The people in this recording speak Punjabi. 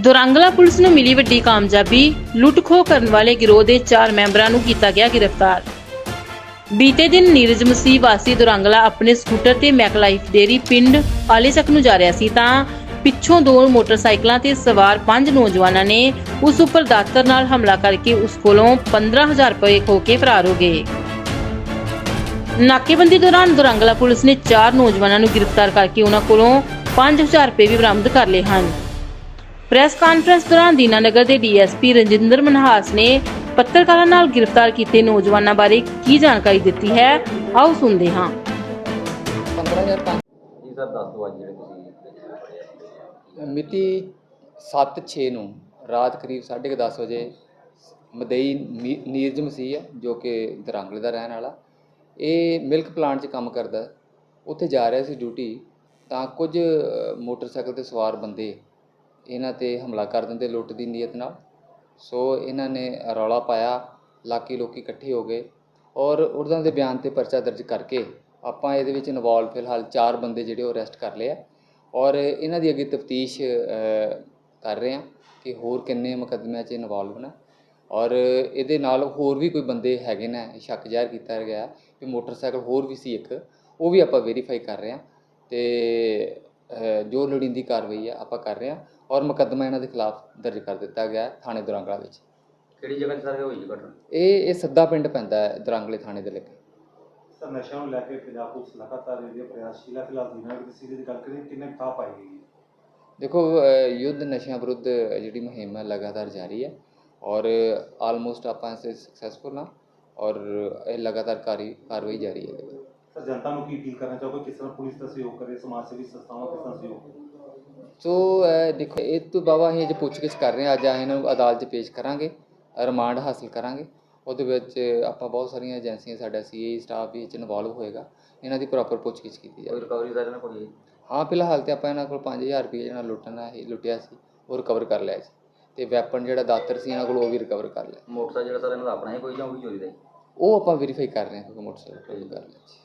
ਦੁਰੰਗਲਾ ਪੁਲਿਸ ਨੂੰ ਮਿਲੀ ਵੱਡੀ ਕਾਮਯਾਬੀ ਲੁੱਟ-ਖੋਹ ਕਰਨ ਵਾਲੇ ਗਿਰੋਹ ਦੇ 4 ਮੈਂਬਰਾਂ ਨੂੰ ਕੀਤਾ ਗਿਆ ਗ੍ਰਿਫਤਾਰ। ਬੀਤੇ ਦਿਨ ਨੀਰਜ ਮਸੀਹ ਵਾਸੀ ਦੁਰੰਗਲਾ ਆਪਣੇ ਸਕੂਟਰ ਤੇ ਮੈਕਲਾਈਫ ਡੇਰੀ ਪਿੰਡ ਆਲੇਸਕ ਨੂੰ ਜਾ ਰਿਹਾ ਸੀ ਤਾਂ ਪਿੱਛੋਂ ਦੋ ਮੋਟਰਸਾਈਕਲਾਂ ਤੇ ਸਵਾਰ ਪੰਜ ਨੌਜਵਾਨਾਂ ਨੇ ਉਸ ਉੱਪਰ ਦਾਤਰ ਨਾਲ ਹਮਲਾ ਕਰਕੇ ਉਸ ਕੋਲੋਂ 15000 ਰੁਪਏ ਖੋ ਕੇ ਫਰਾਰ ਹੋ ਗਏ। ਨਾਕੇਬੰਦੀ ਦੌਰਾਨ ਦੁਰੰਗਲਾ ਪੁਲਿਸ ਨੇ ਚਾਰ ਨੌਜਵਾਨਾਂ ਨੂੰ ਗ੍ਰਿਫਤਾਰ ਕਰਕੇ ਉਹਨਾਂ ਕੋਲੋਂ 5000 ਰੁਪਏ ਵੀ ਬਰਾਮਦ ਕਰ ਲਏ ਹਨ। ਪ੍ਰੈਸ ਕਾਨਫਰੰਸ ਦੌਰਾਨ ਦੀਨਾਨਗਰ ਦੇ ਡੀਐਸਪੀ ਰਜਿੰਦਰ ਮਨਹਾਸ ਨੇ ਪੱਤਰਕਾਰਾਂ ਨਾਲ ਗ੍ਰਿਫਤਾਰ ਕੀਤੇ ਨੌਜਵਾਨਾਂ ਬਾਰੇ ਕੀ ਜਾਣਕਾਰੀ ਦਿੱਤੀ ਹੈ ਆਓ ਸੁਣਦੇ ਹਾਂ। 15005 ਜੀ ਸਰ ਦੱਸ ਦਿਓ ਅੱਜ ਜਿਹੜੇ ਤੁਸੀਂ ਮਿਤੀ 7/6 ਨੂੰ ਰਾਤ ਕਰੀਬ 10:30 ਵਜੇ ਮਦਈ ਨੀ- ਨੀਰਜ ਮਸੀਹ ਹੈ ਜੋ ਕਿ ਦਰਾਂਗਲੇ ਦਾ ਰਹਿਣ ਵਾਲਾ ਇਹ ਮਿਲਕ ਪਲਾਂਟ 'ਚ ਕੰਮ ਕਰਦਾ ਉੱਥੇ ਜਾ ਰਿਹਾ ਸੀ ਡਿਊਟੀ ਤਾਂ ਕੁਝ ਮੋਟਰਸਾਈਕਲ ਤੇ ਸਵਾਰ ਬੰਦੇ ਇਹਨਾਂ ਤੇ ਹਮਲਾ ਕਰ ਦਿੰਦੇ, ਲੁੱਟ ਦੀ ਨੀਅਤ ਨਾਲ। ਸੋ ਇਹਨਾਂ ਨੇ ਰੌਲਾ ਪਾਇਆ, ਲਾਕੀ ਲੋਕੀ ਇਕੱਠੇ ਹੋ ਗਏ ਔਰ ਉਹਨਾਂ ਦੇ ਬਿਆਨ ਤੇ ਪਰਚਾ ਦਰਜ ਕਰਕੇ ਆਪਾਂ ਇਹਦੇ ਵਿੱਚ ਇਨਵੋਲਵ ਫਿਲਹਾਲ ਚਾਰ ਬੰਦੇ ਜਿਹੜੇ ਉਹ ਅਰੈਸਟ ਕਰ ਲਏ ਆ ਔਰ ਇਹਨਾਂ ਦੀ ਅੱਗੇ ਤਫਤੀਸ਼ ਕਰ ਰਹੇ ਆ ਕਿ ਹੋਰ ਕਿੰਨੇ ਮੁਕੱਦਮਿਆਂ 'ਚ ਇਨਵੋਲਵ ਨੇ ਔਰ ਇਹਦੇ ਨਾਲ ਹੋਰ ਵੀ ਕੋਈ ਬੰਦੇ ਹੈਗੇ ਨੇ, ਸ਼ੱਕ ਜ਼ਾਹਿਰ ਕੀਤਾ ਗਿਆ ਕਿ ਮੋਟਰਸਾਈਕਲ ਹੋਰ ਵੀ ਸੀ ਇੱਕ, ਉਹ ਵੀ ਆਪਾਂ ਵੈਰੀਫਾਈ ਕਰ ਰਹੇ ਆ ਤੇ ਜੋ ਲੋੜੀਂਦੀ ਕਾਰਵਾਈ ਆ ਆਪਾਂ ਕਰ ਰਹੇ ਆ ਔਰ ਮੁਕੱਦਮਾ ਇਹਨਾਂ ਦੇ ਖਿਲਾਫ ਦਰਜ ਕਰ ਦਿੱਤਾ ਗਿਆ ਹੈ ਥਾਣੇ ਦੁਰਾਂਗਲਾ ਵਿੱਚ। ਕਿਹੜੀ ਜਗ੍ਹਾ 'ਤੇ ਸਰ ਹੋਈ ਜੀ ਘਟਨਾ? ਇਹ ਇਹ ਸੱਦਾ ਪਿੰਡ ਪੈਂਦਾ ਹੈ ਦੁਰਾਂਗਲੇ ਥਾਣੇ ਦੇ ਲੱਗੇ। ਸਰ ਨਸ਼ਿਆਂ ਨੂੰ ਲੈ ਕੇ ਪੰਜਾਬ ਪੁਲਿਸ ਲਗਾਤਾਰ ਇਹਦੇ ਪ੍ਰਯਾਸਸ਼ੀਲ ਹੈ ਫਿਲਹਾਲ ਦਿਨਾਂ ਦੀ ਸਿੱਧੀ ਦੀ ਗੱਲ ਕਰੀਏ ਕਿੰਨੇ ਕੁ ਥਾਂ ਪਾਈ ਗਈ ਹੈ? ਦੇਖੋ ਯੁੱਧ ਨਸ਼ਿਆਂ ਵਿਰੁੱਧ ਜਿਹੜੀ ਮੁਹਿੰਮ ਹੈ ਲਗਾਤਾਰ ਜਾਰੀ ਹੈ ਔਰ ਆਲਮੋਸਟ ਆਪਾਂ ਇਸੇ ਸਕਸੈਸਫੁਲ ਹਾਂ ਔਰ ਇਹ ਲਗਾਤਾਰ ਕਾਰੀ ਕਾਰਵਾਈ ਜਾਰੀ ਹੈ। ਸਰ ਜਨਤਾ ਨੂੰ ਕੀ ਅਪੀਲ ਕਰਨਾ ਚਾਹੋਗੇ? ਕਿਸ ਤਰ੍ਹਾਂ ਪੁਲਿਸ ਦਾ ਸਹਿਯੋਗ ਕਰੇ ਸਮਾਜ ਸੇਵੀ ਸੰਸਥਾਵਾਂ ਕਿਸ ਤਰ੍ਹਾਂ ਸਹਿਯੋਗ ਕਰੇ? ਸੋ ਅ, ਦੇਖੋ ਇਹ ਤੋਂ ਬਾਬਾ ਅਸੀਂ ਅੱਜ ਪੁੱਛਗਿੱਛ ਕਰ ਰਹੇ ਹਾਂ। ਅੱਜ ਅਸੀਂ ਇਹਨਾਂ ਨੂੰ ਅਦਾਲਤ 'ਚ ਪੇਸ਼ ਕਰਾਂਗੇ ਰਿਮਾਂਡ ਹਾਸਲ ਕਰਾਂਗੇ। ਉਹਦੇ ਵਿੱਚ ਆਪਾਂ ਬਹੁਤ ਸਾਰੀਆਂ ਏਜੰਸੀਆਂ ਸਾਡਾ ਸੀਏ ਸਟਾਫ ਵੀ ਇਹ 'ਚ ਇਨਵੋਲਵ ਹੋਏਗਾ। ਇਹਨਾਂ ਦੀ ਪ੍ਰੋਪਰ ਪੁੱਛਗਿੱਛ ਕੀਤੀ ਜਾਵੇ। ਰਿਕਵਰੀ ਸਰ ਇਹਨਾਂ ਕੋਲ ਹਾਂ? ਫਿਲਹਾਲ ਤੇ ਆਪਾਂ ਇਹਨਾਂ ਕੋਲ 5000 ਰੁਪਏ ਜਿਹੜਾ ਲੁੱਟਣਾ ਹੈ ਲੁੱਟਿਆ ਸੀ ਉਹ ਰਿਕਵਰ ਕਰ ਲਿਆ ਸੀ। ਤੇ ਵੈਪਨ ਜਿਹੜਾ ਦਾਤਰ ਸੀ ਇਹਨਾਂ ਕੋਲ ਉਹ ਵੀ ਰਿਕਵਰ ਕਰ ਲਿਆ। ਮੋਟਰਸਾਈਕਲ ਜਿਹੜਾ ਸਰ ਇਹਨਾਂ ਦਾ ਆਪਣਾ ਹੀ ਕੋਈ ਜਾਂ ਉਹ ਵੀ ਚੋਰੀ ਦਾ ਜੀ ਉਹ ਆਪਾਂ ਵੈਰੀਫਾਈ ਕਰ ਰਹੇ ਹਾਂ ਕਿ ਮੋਟਰਸਾਈਕਲ ਚੋਰੀ ਕਰ ਲਿਆ ਸੀ।